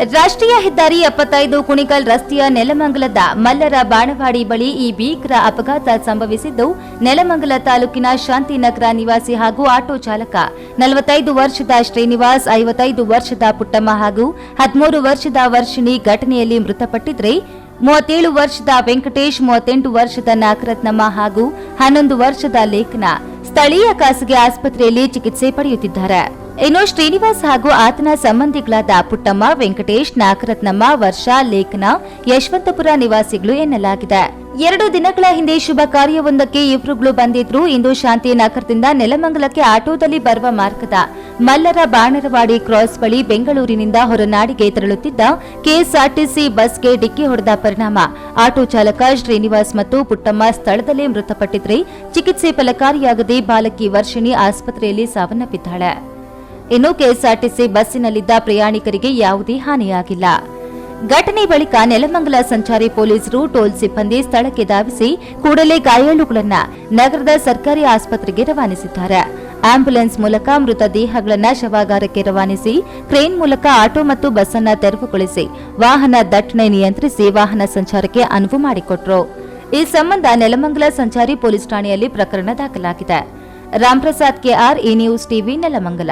ರಾಷ್ಟ್ರೀಯ ಹೆದ್ದಾರಿ ಎಪ್ಪತ್ತೈದು ಕುಣಿಕಲ್ ರಸ್ತೆಯ ನೆಲಮಂಗಲದ ಮಲ್ಲರ ಬಾಣವಾಡಿ ಬಳಿ ಈ ಭೀಕರ ಅಪಘಾತ ಸಂಭವಿಸಿದ್ದು, ನೆಲಮಂಗಲ ತಾಲೂಕಿನ ಶಾಂತಿನಗರ ನಿವಾಸಿ ಹಾಗೂ ಆಟೋ ಚಾಲಕ, ನಲವತ್ತೈದು ವರ್ಷದ ಶ್ರೀನಿವಾಸ್, ಐವತ್ತೈದು ವರ್ಷದ ಪುಟ್ಟಮ್ಮ ಹಾಗೂ ಹದಿಮೂರು ವರ್ಷದ ವರ್ಷಿಣಿ ಘಟನೆಯಲ್ಲಿ ಮೃತಪಟ್ಟಿದ್ರೆ. ಮೂವತ್ತೇಳು ವರ್ಷದ ವೆಂಕಟೇಶ್, ಮೂವತ್ತೆಂಟು ವರ್ಷದ ನಾಗರತ್ನಮ್ಮ ಹಾಗೂ ಹನ್ನೊಂದು ವರ್ಷದ ಲೇಖನ ಸ್ಥಳೀಯ ಖಾಸಗಿ ಆಸ್ಪತ್ರೆಯಲ್ಲಿ ಚಿಕಿತ್ಸೆ ಪಡೆಯುತ್ತಿದ್ದಾರೆ. ಇನ್ನು ಶ್ರೀನಿವಾಸ್ ಹಾಗೂ ಆತನ ಸಂಬಂಧಿಗಳಾದ ಪುಟ್ಟಮ್ಮ, ವೆಂಕಟೇಶ್, ನಾಗರತ್ನಮ್ಮ, ವರ್ಷಾ, ಲೇಖನ, ಯಶವಂತಪುರ ನಿವಾಸಿಗಳು ಎನ್ನಲಾಗಿದೆ. ಎರಡು ದಿನಗಳ ಹಿಂದೆ ಶುಭ ಕಾರ್ಯವೊಂದಕ್ಕೆ ಇಬ್ಬರುಗಳು ಬಂದಿದ್ರು. ಇಂದು ಶಾಂತಿನಗರದಿಂದ ನೆಲಮಂಗಲಕ್ಕೆ ಆಟೋದಲ್ಲಿ ಬರುವ ಮಾರ್ಗದ ಮಲ್ಲರ ಬಾಣರವಾಡಿ ಕ್ರಾಸ್ ಬಳಿ ಬೆಂಗಳೂರಿನಿಂದ ಹೊರನಾಡಿಗೆ ತೆರಳುತ್ತಿದ್ದ ಕೆಎಸ್ಆರ್ಟಿಸಿ ಬಸ್ಗೆ ಡಿಕ್ಕಿ ಹೊಡೆದ ಪರಿಣಾಮ. ಆಟೋ ಚಾಲಕ ಶ್ರೀನಿವಾಸ್ ಮತ್ತು ಪುಟ್ಟಮ್ಮ ಸ್ಥಳದಲ್ಲೇ ಮೃತಪಟ್ಟಿದ್ರೆ. ಚಿಕಿತ್ಸೆ ಫಲಕಾರಿಯಾಗದೆ ಬಾಲಕಿ ವರ್ಷಿಣಿ ಆಸ್ಪತ್ರೆಯಲ್ಲಿ ಸಾವನ್ನಪ್ಪಿದ್ದಾಳೆ. ಇನ್ನು ಕೆಎಸ್ಆರ್ಟಿಸಿ ಬಸ್ಸಿನಲ್ಲಿದ್ದ ಪ್ರಯಾಣಿಕರಿಗೆ ಯಾವುದೇ ಹಾನಿಯಾಗಿಲ್ಲ. ಘಟನೆ ಬಳಿಕ ನೆಲಮಂಗಲ ಸಂಚಾರಿ ಪೊಲೀಸರು ಟೋಲ್ ಸಿಬ್ಬಂದಿ ಸ್ಥಳಕ್ಕೆ ಧಾವಿಸಿ ಕೂಡಲೇ ಗಾಯಾಳುಗಳನ್ನು ನಗರದ ಸರ್ಕಾರಿ ಆಸ್ಪತ್ರೆಗೆ ರವಾನಿಸಿದ್ದಾರೆ. ಆಂಬ್ಯುಲೆನ್ಸ್ ಮೂಲಕ ಮೃತ ದೇಹಗಳನ್ನ ಶವಾಗಾರಕ್ಕೆ ರವಾನಿಸಿ ಕ್ರೇನ್ ಮೂಲಕ ಆಟೋ ಮತ್ತು ಬಸ್ಸನ್ನು ತೆರವುಗೊಳಿಸಿ ವಾಹನ ದಟ್ಟಣೆ ನಿಯಂತ್ರಿಸಿ ವಾಹನ ಸಂಚಾರಕ್ಕೆ ಅನುವು ಮಾಡಿಕೊಟ್ರು. ಈ ಸಂಬಂಧ ನೆಲಮಂಗಲ ಸಂಚಾರಿ ಪೊಲೀಸ್ ಠಾಣೆಯಲ್ಲಿ ಪ್ರಕರಣ ದಾಖಲಾಗಿದೆ. Ramprasad K R news TV Nelamangala